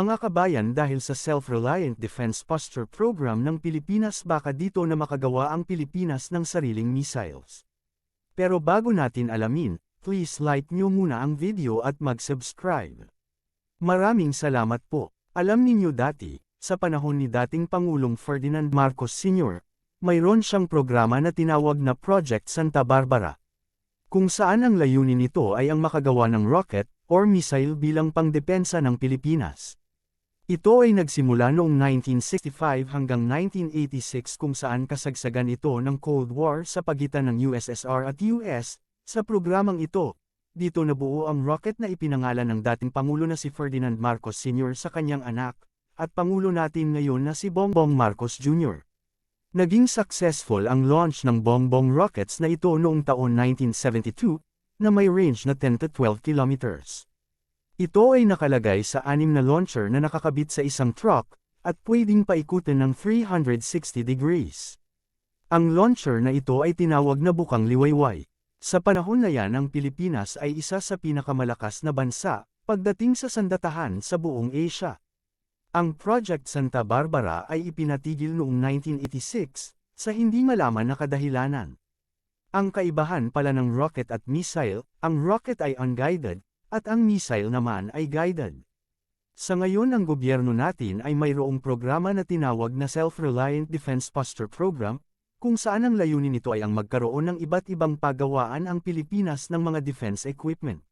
Mga kabayan dahil sa Self-Reliant Defense Posture Program ng Pilipinas baka dito na makagawa ang Pilipinas ng sariling missiles. Pero bago natin alamin, please like nyo muna ang video at mag-subscribe. Maraming salamat po. Alam ninyo dati, sa panahon ni dating Pangulong Ferdinand Marcos Sr., mayroon siyang programa na tinawag na Project Santa Barbara. Kung saan ang layunin nito ay ang makagawa ng rocket or missile bilang pangdepensa ng Pilipinas. Ito ay nagsimula noong 1965 hanggang 1986 kung saan kasagsagan ito ng Cold War sa pagitan ng USSR at US. Sa programang ito, dito nabuo ang rocket na ipinangalan ng dating Pangulo na si Ferdinand Marcos Sr. sa kanyang anak, at Pangulo natin ngayon na si Bongbong Marcos Jr. Naging successful ang launch ng Bongbong rockets na ito noong taon 1972, na may range na 10 to 12 kilometers. Ito ay nakalagay sa anim na launcher na nakakabit sa isang truck, at pwedeng paikutin ng 360 degrees. Ang launcher na ito ay tinawag na bukang liwayway. Sa panahon na yan ang Pilipinas ay isa sa pinakamalakas na bansa, pagdating sa sandatahan sa buong Asia. Ang Project Santa Barbara ay ipinatigil noong 1986, sa hindi malaman na kadahilanan. Ang kaibahan pala ng rocket at missile, ang rocket ay unguided, at ang missile naman ay guided. Sa ngayon ang gobyerno natin ay mayroong programa na tinawag na Self-Reliant Defense Posture Program, kung saan ang layunin nito ay ang magkaroon ng iba't ibang pagawaan ang Pilipinas ng mga defense equipment.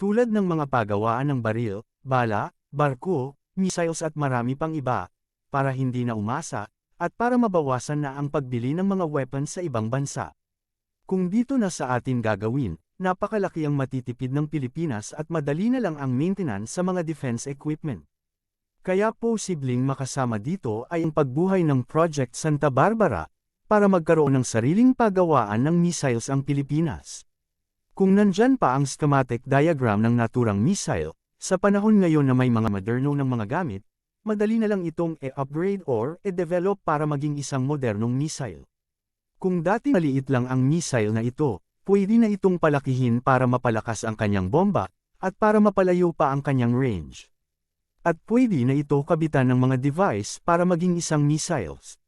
Tulad ng mga pagawaan ng baril, bala, barko, missiles at marami pang iba, para hindi na umasa, at para mabawasan na ang pagbili ng mga weapons sa ibang bansa. Kung dito na sa atin gagawin, napakalaki ang matitipid ng Pilipinas at madali na lang ang maintenance sa mga defense equipment. Kaya posibleng makasama dito ay ang pagbuhay ng Project Santa Barbara, para magkaroon ng sariling pagawaan ng missiles ang Pilipinas. Kung nandyan pa ang schematic diagram ng naturang missile, sa panahon ngayon na may mga moderno ng mga gamit, madali na lang itong e-upgrade or e-develop para maging isang modernong missile. Kung dati maliit lang ang missile na ito, pwede na itong palakihin para mapalakas ang kanyang bomba, at para mapalayo pa ang kanyang range. At pwede na ito kabitan ng mga device para maging isang missiles.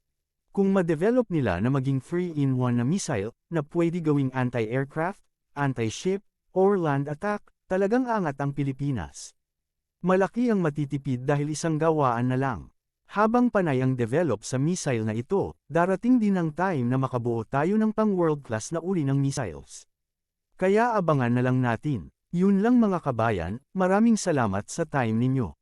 Kung ma-develop nila na maging 3-in-1 na missile, na pwede gawing anti-aircraft, anti-ship, or land attack, talagang angat ang Pilipinas. Malaki ang matitipid dahil isang gawaan na lang. Habang panay ang develop sa missile na ito, darating din ang time na makabuo tayo ng pang world class na uri ng missiles. Kaya abangan na lang natin. Yun lang mga kabayan, maraming salamat sa time ninyo.